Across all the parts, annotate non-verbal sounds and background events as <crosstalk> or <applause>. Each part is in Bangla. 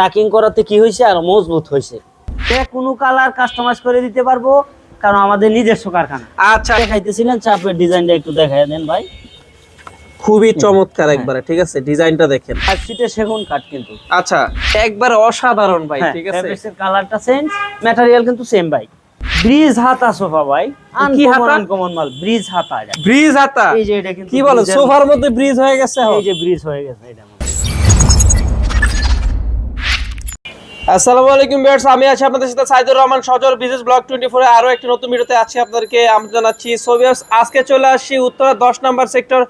টাকিং করাতে কি হয়েছে আর মজবুত হয়েছে কোনো কালার কাস্টমাইজ করে দিতে পারব কারণ আমাদের নিজস্ব কারখানা। আচ্ছা। দেখাইতেছিলেন চাপের ডিজাইনটা একটু দেখাই দেন ভাই। খুবই চমৎকার একবারে ঠিক আছে ডিজাইনটা দেখেন। ফাইভ সিটের সেগুন কাঠ কিন্তু। আচ্ছা একবার অসাধারণ ভাই ঠিক আছে। কালারটা চেঞ্জ ম্যাটেরিয়াল কিন্তু সেম ভাই। ব্রিজ হাতা সোফা ভাই কি হাতা? আনকমন মাল ব্রিজ হাতা ব্রিজ হাতা? এই যে এটা কিন্তু কি বলো সোফার মধ্যে ব্রিজ হয়ে গেছে এই যে ব্রিজ হয়ে গেছে এটা আসসালামু আলাইকুম ভিউয়ার্স আমি আছি আপনাদের সাথে সাইদুর রহমান সজল বিজনেস ব্লগ 24 এ আরও একটি নতুন ভিডিওতে। আছি আপনাদেরকে আমরা জানাচ্ছি সো ভিউয়ার্স আজকে চলে আসছি উত্তরা 10 নম্বর সেক্টর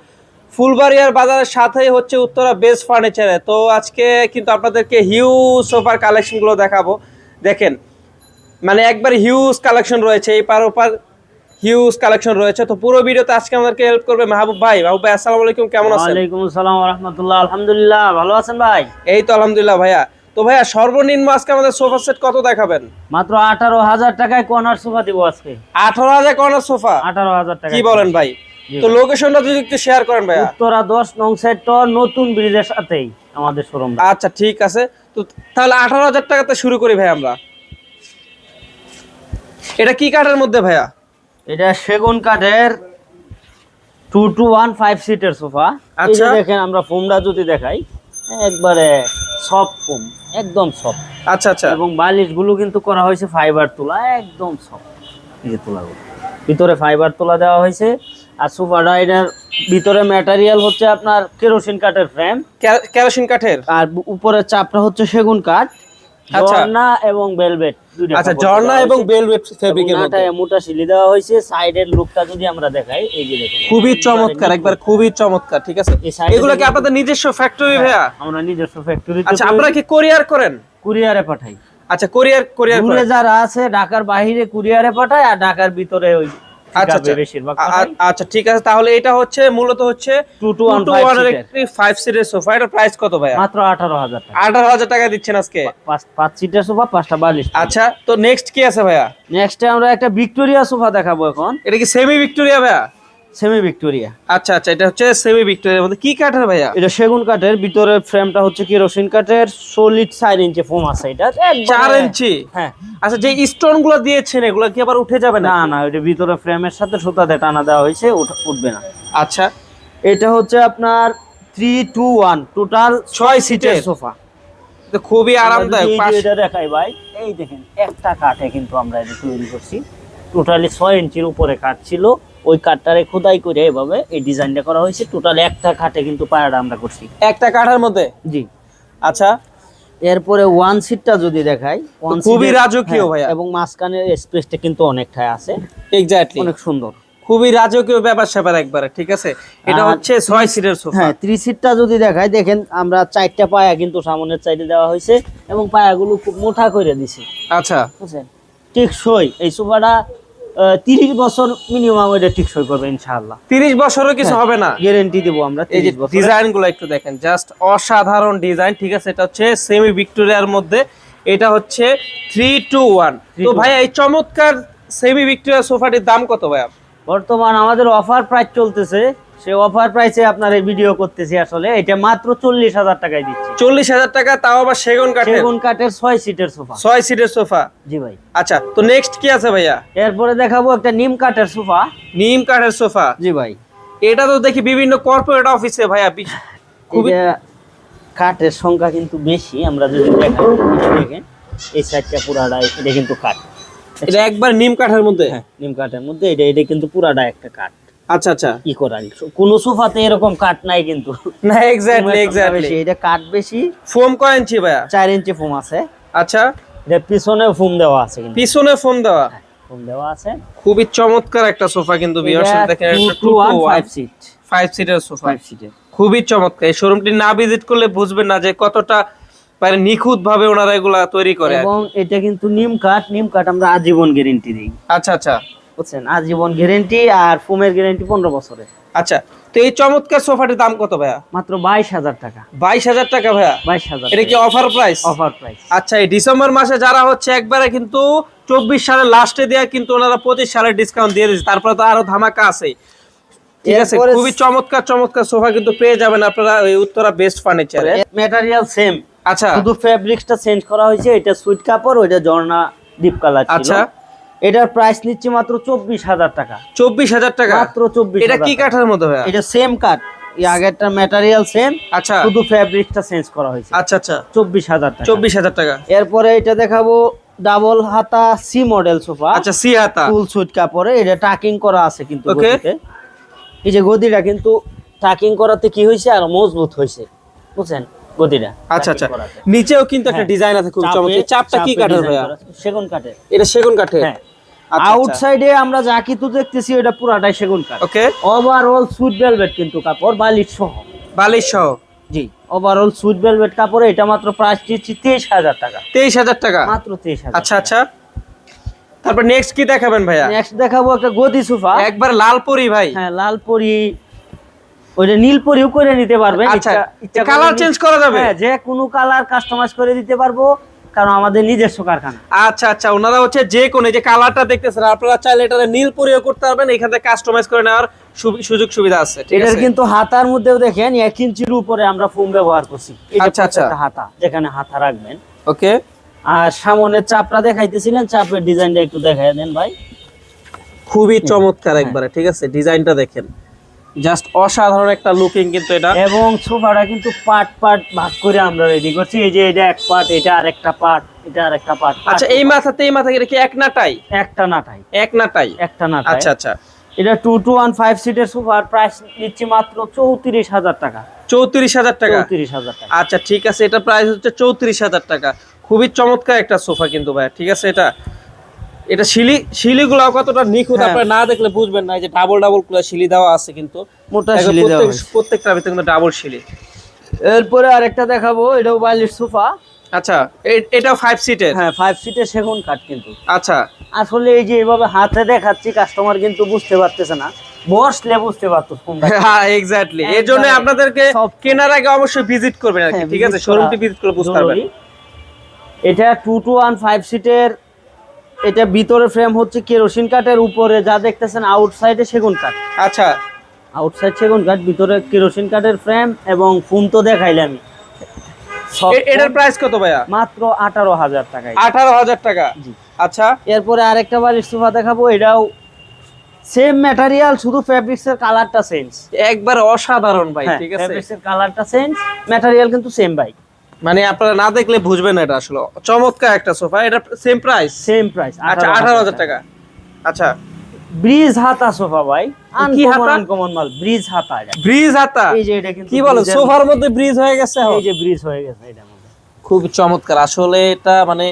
ফুলবাড়িয়ার বাজারের সাথেই হচ্ছে উত্তরা বেস্ট ফার্নিচারে তো আজকে কিন্তু আপনাদেরকে হিউজ সোফার কালেকশনগুলো দেখাবো। দেখেন মানে একবার হিউজ কালেকশন রয়েছে এই পার ওপার হিউজ কালেকশন রয়েছে। তো পুরো ভিডিওতে আজকে আমাদেরকে হেল্প করবে মাহবুব ভাই। মাহবুব ভাই আসসালামু আলাইকুম কেমন আছেন? ওয়ালাইকুম আসসালাম ওয়া রাহমাতুল্লাহ আলহামদুলিল্লাহ ভালো আছেন ভাই? এই তো আলহামদুলিল্লাহ ভাইয়া। তো ভাইয়া সর্বনিম্ন আজকে আমাদের সোফা সেট কত দেখাবেন? মাত্র আঠারো হাজার টাকায় কর্নার সোফা দিব আজকে। আঠারো হাজার কর্নার সোফা আঠারো হাজার টাকা কি বলেন ভাই? তো লোকেশনটা যদি একটু শেয়ার করেন ভাইয়া। উত্তরা দশ নং সেক্টর নতুন ব্রিজের সাথেই আমাদের শোরুম আচ্ছা ঠিক আছে। তো তাহলে আঠারো হাজার টাকাতে শুরু করি ভাই আমরা। এটা কি কাঠের মধ্যে ভাইয়া? এটা সেগুন কাঠের টু টু ওয়ান ফাইভ সিটের সোফা আচ্ছা। দেখেন আমরা ফোমটা যদি দেখাই একবারে সফট ফোম। একদম সফট। আচ্ছা আচ্ছা। এবং বালিশগুলো কিন্তু করা হয়েছে ফাইবার তোলা একদম সফট। এই যে তোলাগুলো। ভিতরে ফাইবার তোলা দেওয়া হয়েছে আর সুপার এটার ভিতরে ম্যাটেরিয়াল হচ্ছে আপনার কেরোসিন কাঠের ফ্রেম কেরোসিন কাঠের? আর উপরের চাপটা হচ্ছে সেগুন কাঠ। ঝর্ণা এবং বেলভেট আচ্ছা ঝর্ণা এবং। ফেব্রিকের মধ্যে। মোটা সিলি দেওয়া হয়েছে। সাইডের লুকটা যদি আমরা দেখাই এই যে দেখুন। খুবই চমৎকার একবার খুবই চমৎকার ঠিক আছে? এগুলো কি। আপনাদের নিজস্ব ফ্যাক্টরি ভাইয়া? আমরা নিজস্ব ফ্যাক্টরিতে আচ্ছা আপনারা কি কোরিয়ার করেন? কুরিয়ারে পাঠাই। আচ্ছা কোরিয়ার কোরিয়ার যারা আছে ঢাকার বাইরে কুরিয়ারে পাঠায় আর ঢাকার ভিতরে ওই আচ্ছা আচ্ছা। আচ্ছা ঠিক আছে। তাহলে এটা হচ্ছে মূলত হচ্ছে টু টু একটি ফাইভ সিটের সোফা এটা প্রাইস কত ভাই মাত্র আঠারো হাজার টাকা। আঠারো হাজার টাকা দিচ্ছেন আজকে। পাঁচ সিটের সোফা পাঁচটা বালিশ। আচ্ছা তো নেক্সট কি আছে ভাইয়া? নেক্সটে আমরা একটা ভিক্টোরিয়া সোফা দেখাবো এখন। এটা কি সেমি ভিক্টোরিয়া ভাইয়া? সেমি ভিক্টোরিয়া আচ্ছা আচ্ছা এটা হচ্ছে সেমি ভিক্টোরিয়ার মধ্যে। কি কাঠের ভাইয়া? এটা সেগুন কাঠের ভিতরে ফ্রেমটা হচ্ছে কেরোসিন কাঠের সলিড চার ইঞ্চি ফোম আছে এটা। চার ইঞ্চি হ্যাঁ। আচ্ছা যে স্টোনগুলো দিয়েছেন এগুলো কি আবার উঠে যাবে না না ওইটা ভিতরে ফ্রেমের সাথে সুতাতে টানা দেওয়া হয়েছে উঠবে না। আচ্ছা। এটা হচ্ছে আপনার থ্রি টু ওয়ান টোটাল ছয় সিটের সোফা খুবই আরামদায়ক এটা দেখাই ভাই এই দেখেন একটা কাঠে কিন্তু আমরা এটা তৈরি করছি। টোটালি ছয় ইঞ্চির উপরে কাঠ ছিল ওই কাঠটারে খোদাই করে এভাবে এই ডিজাইনটা করা হয়েছে। টোটাল একটা কাঠে কিন্তু পায়াটা আমরা করছি। একটা কাঠার মধ্যে? জি। আচ্ছা। এরপরে ওয়ান সিটটা যদি দেখাই খুবই রাজকীয় হ্যাঁ, ভাইয়া। এবং মাঝখানের স্পেসটা কিন্তু অনেকটাই আছে। এক্স্যাক্টলি অনেক সুন্দর। খুবই রাজকীয় ব্যাপার স্যাপার একবারে ঠিক আছে? এটা হচ্ছে ছয় সিটের সোফা হ্যাঁ থ্রি সিটটা যদি দেখাই দেখেন আমরা চারটা পায়া কিন্তু সামনের সাইডে দেওয়া হয়েছে এবং পায়াগুলো খুব মোটা করে দিছি। আচ্ছা। বুঝছেন? টেকসই। এই সোফাটা তিরিশ বছর মিনিমাম এটা সই করবে ইনশাআল্লাহ। তিরিশ বছরও কিছু হ্যাঁ। হবে না? গ্যারেন্টি দেবো আমরা এই যে ডিজাইনগুলো একটু দেখেন জাস্ট অসাধারণ ডিজাইন ঠিক আছে? এটা হচ্ছে সেমি ভিক্টোরিয়ার মধ্যে এটা হচ্ছে থ্রি টু ওয়ান তো ভাইয়া ভাই এই চমৎকার সেমি ভিক্টোরিয়া সোফাটির দাম কত ভাইয়া? বর্তমান আমাদের অফার প্রাইস চলতেছে সে অফার প্রাইসে আপনার এই ভিডিও করতেছি আসলে। এটা মাত্র চল্লিশ হাজার টাকায় দিচ্ছি। চল্লিশ হাজার টাকা তাও আবার সেগুন কাঠের? সেগুন কাঠের ছয় সিটের সোফা ছয় সিটের সোফা জি ভাই। আচ্ছা তো নেক্সট কি আছে ভাইয়া? এরপরে দেখাবো একটা নিম কাঠের সোফা নিম কাঠের সোফা জি ভাই। এটা তো দেখি বিভিন্ন কর্পোরেট অফিসে ভাইয়া খুবই কাঠের সংখ্যা কিন্তু বেশি আমরা যদি দেখাই দেখেন এই সাইডটা পুরাটা এটা কিন্তু কাঠ। এটা একবার নিম কাঠের মধ্যে? হ্যাঁ নিম কাঠের মধ্যে এটা এটা কিন্তু পুরাটা একটা কাঠ। আচ্ছা আচ্ছা। ই করার। কোন সোফাতে এরকম কাঠ নাই কিন্তু। না এক্স্যাক্টলি এক্স্যাক্টলি এটা কাঠ বেশি ফোম কয় ইঞ্চি ভাইয়া? চার ইঞ্চি ফোম আছে। আচ্ছা। এটা পিছনে ফোম দেওয়া আছে কিন্তু। পিছনে ফোম দেওয়া? ফোম দেওয়া আছে। খুবই চমৎকার একটা সোফা কিন্তু ভিউয়ার্স দেখেন এটা two five seat five seater sofa. Five সিটের খুবই চমৎকার। এই শোরুমটি না ভিজিট করলে বুঝবেন না যে কতটা মানে নিখুঁত ভাবে ওনারা এগুলা তৈরি করে এবং এটা কিন্তু নিম কাঠ নিম কাঠ আমরা আজীবন গ্যারেন্টি দিই। আচ্ছা আচ্ছা। বুঝছেন? আজীবন গ্যারেন্টি আর ফোমের গ্যারেন্টি পনেরো বছরের আচ্ছা তো এই চমৎকার সোফাটির দাম কত ভাইয়া? মাত্র বাইশ হাজার টাকা। বাইশ হাজার টাকা ভাইয়া? বাইশ হাজার এটা কি অফার প্রাইস অফার প্রাইস আচ্ছা এই ডিসেম্বর মাসে যারা হচ্ছে একবারে কিন্তু চব্বিশ সালের লাস্টে দেওয়া কিন্তু ওনারা পঁচিশ সালের ডিসকাউন্ট দিয়ে দিচ্ছে তারপরে তো আরও ধামাকা আছে। ঠিক আছে খুবই চমৎকার চমৎকার সোফা কিন্তু পেয়ে যাবেন আপনারা ওই উত্তরা বেস্ট ফার্নিচারে ম্যাটেরিয়াল সেম আচ্ছা। শুধু ফেব্রিক্সটা চেঞ্জ করা হয়েছে এটা সুইট কাপড় ওইটা ঝর্ণা ডিপ কালার আচ্ছা। এটার প্রাইস নিচ্ছি মাত্র চব্বিশ হাজার টাকা। চব্বিশ হাজার টাকা? মাত্র চব্বিশ এটা কি কাঠের মধ্যে এটা সেম আগেরটা ম্যাটেরিয়াল সেম আচ্ছা। শুধু ফেব্রিকটা চেঞ্জ করা হয়েছে। আচ্ছা আচ্ছা। চব্বিশ হাজার টাকা। চব্বিশ হাজার টাকা। এরপরে এটা দেখাবো ডাবল হাতা সি মডেল সোফা আচ্ছা সি হাতা। ফুল কাপড়ে। এটা টাকিং করা আছে কিন্তু. গদিতে। এই যে গদিটা কিন্তু টাকিং করাতে কি হয়েছে? আর মজবুত হয়েছে। বুঝছেন? গদিটা আচ্ছা আচ্ছা। নিচেও কিন্তু একটা হ্যাঁ। ডিজাইন আছে খুব চমৎকার। চাপটা কি কাঠের ভাইয়া? সেগুন কাঠের। এটা সেগুন কাঠের? হ্যাঁ। আউটসাইডে আমরা যা কিছু দেখতেছি ওটা পুরাটাই সেগুন কাঠ। ওকে ওভারঅল সুইট ভেলভেট কিন্তু কাপড় বালিশ সহ। বালিশ সহ। জি ওভারঅল সুইট ভেলভেট কাপড়ে এটা মাত্র প্রাইস দিচ্ছি তেইশ হাজার টাকা। তেইশ হাজার টাকা? মাত্র তেইশ হাজার আচ্ছা আচ্ছা। তারপর নেক্সট কি দেখাবেন ভাইয়া? নেক্সট দেখাবো একটা গদি সোফা। একবার লাল পরি ভাই। হ্যাঁ লাল পরি। ওইটা নীল পরিও করে নিতে পারবেন। আচ্ছা কালার চেঞ্জ করা যাবে? হ্যাঁ যে কোনো কালার কাস্টমাইজ করে দিতে পারব। কারণ আমাদের নিজস্ব কারখানা। আচ্ছা আচ্ছা ওনারা হচ্ছে যে কোন যে কালারটা দেখতেছেন আপনারা চাইলে এটা নীল পরিও করতে পারবেন এখান থেকে কাস্টমাইজ করে নেওয়ার সুযোগ সুবিধা আছে ঠিক এটার কিন্তু হাতার মধ্যেও দেখেন এক ইঞ্চির উপরে আমরা ফোম ব্যবহার করছি। আচ্ছা, আচ্ছা। হাতা যেখানে হাতা রাখবেন। ওকে। আর সামনের চাপটা দেখাইতেছিলেন চাপের ডিজাইনটা একটু দেখাই দেন ভাই। খুবই চমৎকার হ্যাঁ। একবারে ঠিক আছে ডিজাইনটা দেখেন। জাস্ট অসাধারণ একটা লুকিং কিন্তু এটা। এবং সোফাটা কিন্তু পার্ট পার্ট ভাগ করে আমরা রেডি করছি। এই যে এটা এক পার্ট এটা আরেকটা পার্ট এটা আরেকটা পার্ট। আচ্ছা এই মাথাতে এই মাথা কি এক নাটাই একটা নাটাই এক নাটাই একটা নাটাই আচ্ছা আচ্ছা। এটা টু টু ওয়ান ফাইভ সিটের সোফার প্রাইস নিচ্ছি মাত্র চৌত্রিশ হাজার টাকা। চৌত্রিশ হাজার টাকা? চৌত্রিশ হাজার টাকা। আচ্ছা ঠিক আছে এটা প্রাইস হচ্ছে চৌত্রিশ হাজার টাকা। খুবই চমৎকার একটা সোফা কিন্তু ভাই ঠিক আছে এটা? এটা শিলি শিলিগুলো কতটা নিখুঁত হ্যাঁ। আপনারা না দেখলে বুঝবেন না যে ডাবল ডাবলগুলো শিলি দেওয়া আছে কিন্তু। মোটা শিলি দেওয়া প্রত্যেক- হয়েছে। প্রত্যেকটার ভিতরে কিন্তু ডাবল শিলি। এরপরে আরেকটা দেখাবো এটাও বালির সোফা। আচ্ছা এ- এটাও ফাইভ সিটের হ্যাঁ ফাইভ সিটের সেগুন কাঠ কিন্তু। আচ্ছা। আসলে এই যে এইভাবে হাতে দেখাচ্ছি কাস্টমার কিন্তু বুঝতে পারতেছে না। বসলে বুঝতে পারতো <laughs> হ্যাঁ এক্স্যাক্টলি এর জন্য আপনাদেরকে সব- কেনার আগে অবশ্যই ভিজিট করবেন আর কি হ্যাঁ, ঠিক আছে? শোরুমটি ভিজিট করে বুঝতে পারবেন। এটা টু টু ওয়ান ফাইভ সিটের এটা ভিতরে ফ্রেম হচ্ছে কেরোসিন কাঠের উপরে যা দেখতেছেন আউটসাইডে সেগুন কাঠ আচ্ছা। আউটসাইড সেগুন কাঠ ভিতরে কেরোসিন কাঠের ফ্রেম এবং ফোন তো দেখাইলে আমি। এটার প্রাইস কত ভাইয়া? মাত্র আঠারো হাজার টাকায়। আঠারো হাজার টাকা? আচ্ছা। এরপরে আরেকটা বালিশ সোফা দেখাবো এটাও সেম ম্যাটেরিয়াল শুধু ফ্যাব্রিক্সের কালারটা চেঞ্জ একবার অসাধারণ ভাই হ্যাঁ ঠিক আছে? ফ্যাব্রিক্সের কালারটা চেঞ্জ ম্যাটেরিয়াল কিন্তু সেম ভাই। মানে আপনারা না দেখলে বুঝবেন না এটা আসলে। চমৎকার একটা সোফা এটা সেম প্রাইস সেম প্রাইস আচ্ছা আঠারো হাজার টাকা। আচ্ছা। ব্রিজ হাতা সোফা ভাই কি হাতা? আনকমন মাল ব্রিজ হাতা ব্রিজ হাতা? এই যে এটা কিন্তু কি বলো সোফার মধ্যে ব্রিজ হয়ে গেছে এই যে ব্রিজ হয়ে গেছে এটা খুব চমৎকার। আসলে এটা মানে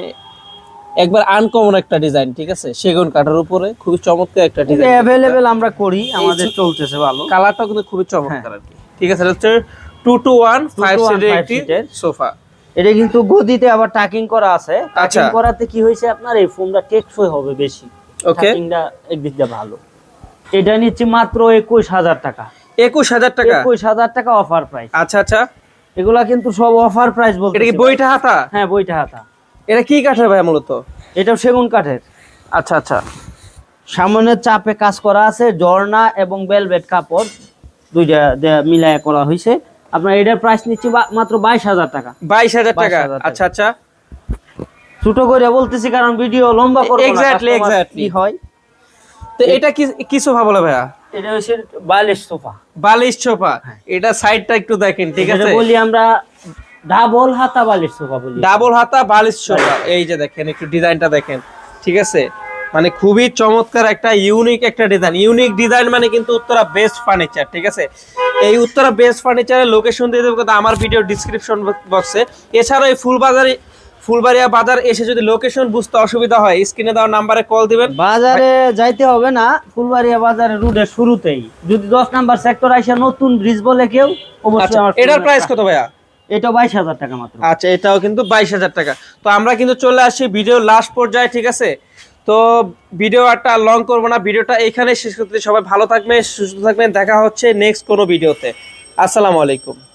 একবার আনকমন একটা ডিজাইন ঠিক আছে? সেগুন কাঠের উপরে খুবই চমৎকার একটা ডিজাইন। অ্যাভেলেবেল আমরা করি আমাদের চলতেছে ভালো। কালারটাও কিন্তু খুবই চমৎকার আর কি। ঠিক আছে two two one five 2 to 1 সিটের একটি সোফা এটা কিন্তু গদিতে আবার টাকিং করা আছে। টাকিং আচ্ছা। করাতে কি হয়েছে আপনার? এই ফোমটা টেকসই হবে বেশি। ওকে টাকিংটা একদিক দিয়ে ভালো। এটা নিচ্ছি মাত্র একুশ হাজার টাকা। একুশ হাজার টাকা? একুশ হাজার টাকা অফার প্রাইস আচ্ছা আচ্ছা। এগুলা কিন্তু সব অফার প্রাইস বলতে এটা কি বইটা হাতা? হ্যাঁ বইটা হাতা। এটা কি কাঠের ভাই মূলত? এটাও সেগুন কাঠের। আচ্ছা আচ্ছা। সামনের চাপে কাজ করা আছে জর্না এবং বেলভেট কাপড়। দুইটা মিলায় করা হয়েছে আপনার এটার প্রাইস নিচ্ছি মাত্র বাইশ হাজার টাকা। বাইশ হাজার টাকা? আচ্ছা আচ্ছা। ছোট করে বলতেছি কারণ ভিডিও লম্বা করব না, Exactly, customer হয়? তো এটা কি কি সোফা বলে ভাইয়া? এটা হচ্ছে বালিশ সোফা বালিশ সোফা এটা সাইডটা একটু দেখেন ঠিক আছে? বলি আমরা ডাবল হাতা বালিশ সোফা বলি। ডাবল হাতা বালিশ সোফা এই যে দেখেন একটু ডিজাইনটা দেখেন ঠিক আছে? মানে খুবই চমৎকার একটা ইউনিক একটা ডিজাইন ইউনিক ডিজাইন মানে কিন্তু উত্তরা বেস্ট ফার্নিচার ঠিক আছে? এই উত্তরা বেস্ট ফার্নিচারের লোকেশন দিয়ে দেবো আমার ভিডিও ডিসক্রিপশন বক্সে এছাড়াও এই ফুলবাজারে ফুলবাড়িয়া বাজার এসে যদি লোকেশন বুঝতে অসুবিধা হয় স্ক্রিনে দেওয়ার নাম্বারে কল দিবেন। বাজারে যাইতে হবে না ফুলবাড়িয়া বাজারে রুটের শুরুতেই। যদি দশ নাম্বার সেক্টর আইসা নতুন ব্রিজ বলে কেউ অবশ্যই আচ্ছা আমার এটার প্রাইস কত ভাইয়া? এটা বাইশ হাজার টাকা মাত্র। আচ্ছা এটাও কিন্তু বাইশ হাজার টাকা। তো আমরা কিন্তু চলে আসি ভিডিও লাস্ট পর্যায়ে ঠিক আছে? তো ভিডিও একটা লং করব না ভিডিওটা এখানে শেষ করতে সবাই ভালো থাকবেন, সুস্থ থাকবেন, দেখা হচ্ছে নেক্সট কোনো ভিডিওতে আসসালামু আলাইকুম।